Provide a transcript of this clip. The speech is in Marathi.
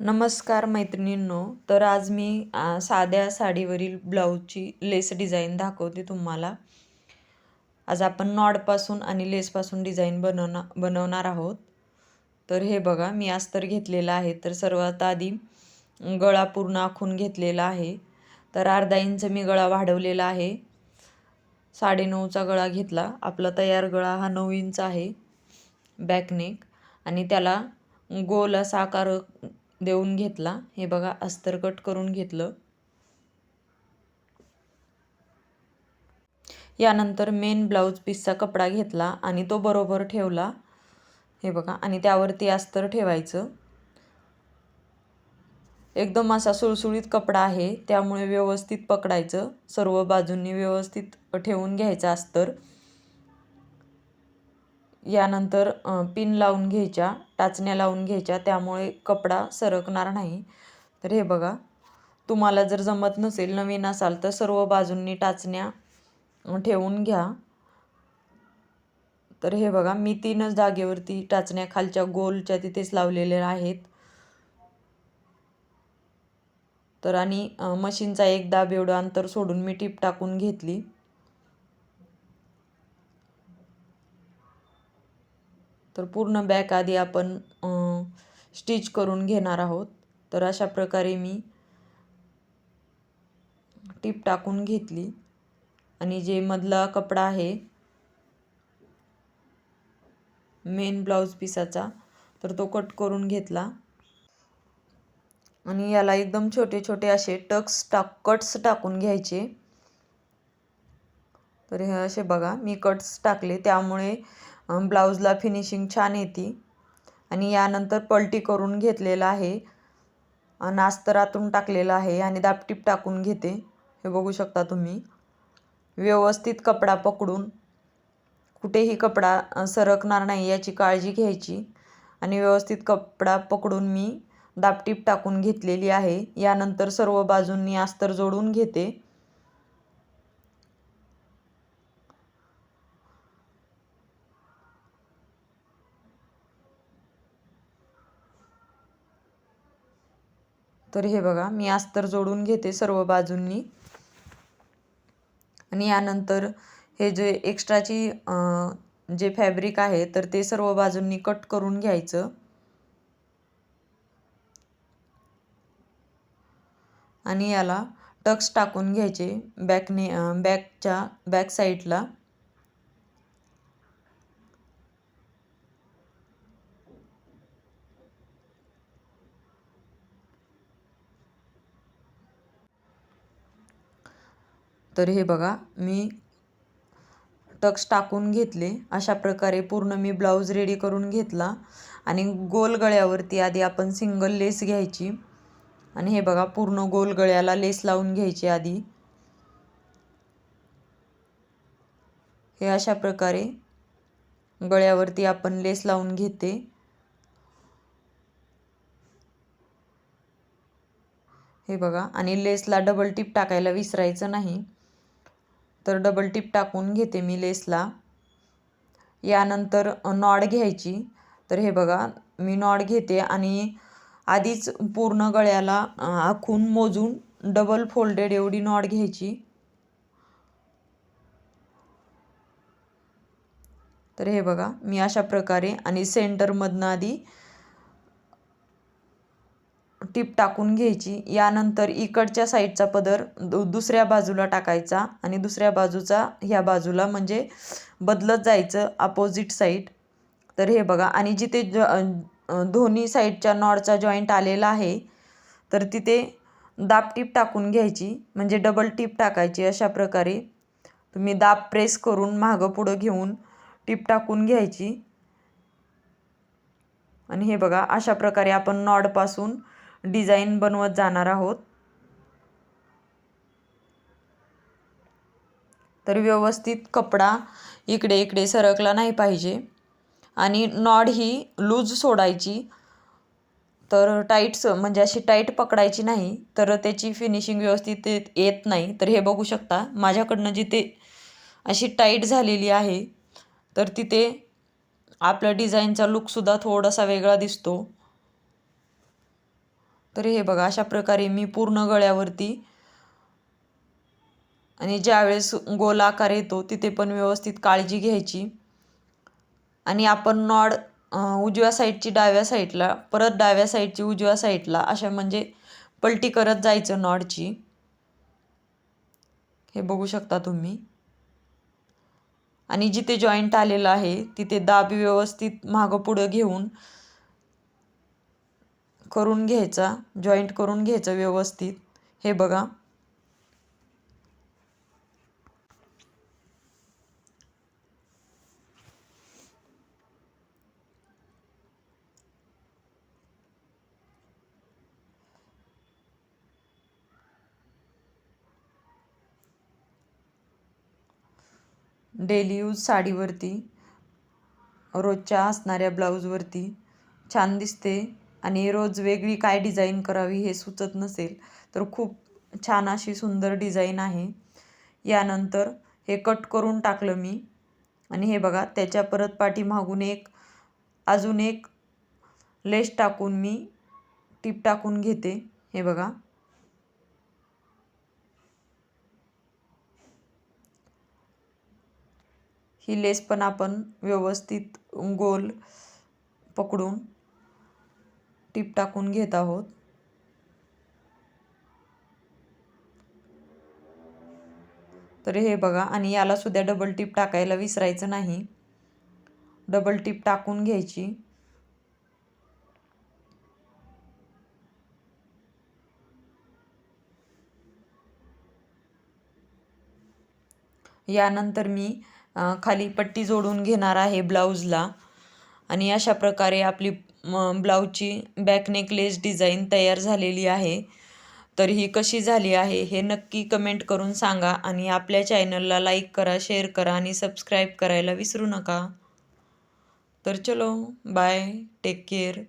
नमस्कार मैत्रिणींनो तर आज मी साध्या साडीवरील ब्लाऊजची लेस डिझाईन दाखवते तुम्हाला. आज आपण नॉडपासून आणि लेसपासून डिझाईन बनवणार बनवणार आहोत. तर हे बघा मी आज तर घेतलेलं आहे. तर सर्वात आधी गळा पूर्ण आखून घेतलेला आहे. तर अर्धा इंच मी गळा वाढवलेला आहे. साडेनऊचा गळा घेतला. आपला तयार गळा हा नऊ इंच आहे. बॅकनेक. आणि त्याला गोल असा आकार देऊन घेतला. हे बघा अस्तर कट करून घेतलं. यानंतर मेन ब्लाऊज पीसचा कपडा घेतला आणि तो बरोबर ठेवला. हे बघा आणि त्यावरती अस्तर ठेवायचं. एकदम असा सुळसुळीत कपडा आहे त्यामुळे व्यवस्थित पकडायचं. सर्व बाजूंनी व्यवस्थित ठेवून घ्यायचं अस्तर. यानंतर पिन लावून घ्यायच्या टाचण्या लावून घ्यायच्या त्यामुळे कपडा सरकणार नाही. तर हे बघा तुम्हाला जर जमत नसेल नवीन असाल तर सर्व बाजूंनी टाचण्या ठेवून घ्या. तर हे बघा मी तीनच धागेवरती टाचण्या खालच्या गोलच्या तिथेच लावलेल्या आहेत. तर आणि मशीनचा एक दाब एवढं अंतर सोडून मी टीप टाकून घेतली. तर पूर्ण बॅक आधी आपण स्टिच करून घेणार आहोत. तर अशा प्रकारे मी टीप टाकून घेतली. आणि जे मधला कपडा आहे मेन ब्लाऊज पिसाचा तर तो कट करून घेतला. आणि याला एकदम छोटे छोटे असे टक्स टाक कट्स टाकून घ्यायचे. तर हे असे बघा मी कट्स टाकले. त्यामुळे ब्लाऊजला फिनिशिंग छान येते. आणि यानंतर पलटी करून घेतलेलं आहे. आणि अस्तरातून टाकलेलं आहे आणि दापटीप टाकून घेते. हे बघू शकता तुम्ही. व्यवस्थित कपडा पकडून. कुठेही कपडा सरकणार नाही याची काळजी घ्यायची. आणि व्यवस्थित कपडा पकडून मी दापटीप टाकून घेतलेली आहे. यानंतर सर्व बाजूंनी अस्तर जोडून घेते. तर हे बघा मी अस्तर जोडून घेते सर्व बाजूंनी. आणि यानंतर हे जे एक्स्ट्राची जे फॅब्रिक आहे तर ते सर्व बाजूंनी कट करून घ्यायचं. आणि याला टक्स टाकून घ्यायचे बॅकने बॅकच्या बॅक साईडला तर हे बघा मी टक्स टाकून घेतले. अशा प्रकारे पूर्ण मी ब्लाऊज रेडी करून घेतला. आणि गोल गळ्यावरती आधी आपण सिंगल लेस घ्यायची. आणि हे बघा पूर्ण गोल गळ्याला लेस लावून घ्यायची आधी. हे अशा प्रकारे गळ्यावरती आपण लेस लावून घेते. हे बघा आणि लेसला डबल टिप टाकायला विसरायचं नाही. तर डबल टिप टाकून घेते मी लेसला. यानंतर नॉड घ्यायची. तर हे बघा मी नॉड घेते आणि आधीच पूर्ण गळ्याला आखून मोजून डबल फोल्डेड एवढी नॉड घ्यायची. तर हे बघा मी अशा प्रकारे आणि सेंटरमधनं आधी टीप टाकून घ्यायची. यानंतर इकडच्या साईडचा पदर दु दुसऱ्या बाजूला टाकायचा आणि दुसऱ्या बाजूचा ह्या बाजूला म्हणजे बदलत जायचं अपोजिट साईड तर हे बघा. आणि जिथे ज दोन्ही साईडच्या नॉडचा जॉईंट आलेला आहे तर तिथे दाब टीप टाकून घ्यायची. म्हणजे डबल टीप टाकायची अशा प्रकारे. तुम्ही दाब प्रेस करून मागं पुढं घेऊन टीप टाकून घ्यायची. आणि हे बघा अशा प्रकारे आपण नॉडपासून डिझाईन बनवत जाणार आहोत. तर व्यवस्थित कपडा इकडे इकडे सरकला नाही पाहिजे. आणि नॉड ही लूज सोडायची. तर टाईट म्हणजे अशी टाईट पकडायची नाही. तर त्याची फिनिशिंग व्यवस्थित येत नाही. तर हे बघू शकता माझ्याकडनं जिथे अशी टाईट झालेली आहे तर तिथे आपल्या डिझाईनचा लुकसुद्धा थोडासा वेगळा दिसतो. तर हे बघा अशा प्रकारे मी पूर्ण गळ्यावरती आणि ज्यावेळेस गोल आकार येतो तिथे पण व्यवस्थित काळजी घ्यायची. आणि आपण नॉड उजव्या साईडची डाव्या साईडला परत डाव्या साईडची उजव्या साईडला अशा म्हणजे पलटी करत जायचं नॉडची. हे बघू शकता तुम्ही. आणि जिथे जॉईंट आलेलं आहे तिथे दाब व्यवस्थित मागं पुढं घेऊन करून घ्यायचा जॉईंट करून घ्यायचं व्यवस्थित. हे बघा. डेली यूज साडीवरती रोजच्या असणाऱ्या ब्लाऊजवरती. छान दिसते. आणि रोज वेगळी काय डिझाईन करावी हे सुचत नसेल तर खूप छान अशी सुंदर डिझाईन आहे. यानंतर हे कट करून टाकलं मी. आणि हे बघा त्याच्या परत पाठीमागून एक अजून एक लेस टाकून मी टीप टाकून घेते. हे बघा. ही लेस पण आपण व्यवस्थित गोल पकडून टीप टाकून घेत आहोत. तर हे बघा आणि याला सुद्धा डबल टीप टाकायला विसरायचं नाही. डबल टीप टाकून घ्यायची. यानंतर मी खाली पट्टी जोडून घेणार आहे ब्लाऊजला. आणि अशा प्रकारे आपली ब्लाऊजची बॅक नेकलेस डिझाईन तयार झालेली आहे. तर ही कशी झाली आहे हे नक्की कमेंट करून सांगा आणि आपल्या चॅनलला लाईक करा शेअर करा आणि सबस्क्राईब करायला विसरू नका. तर चलो बाय टेक केअर.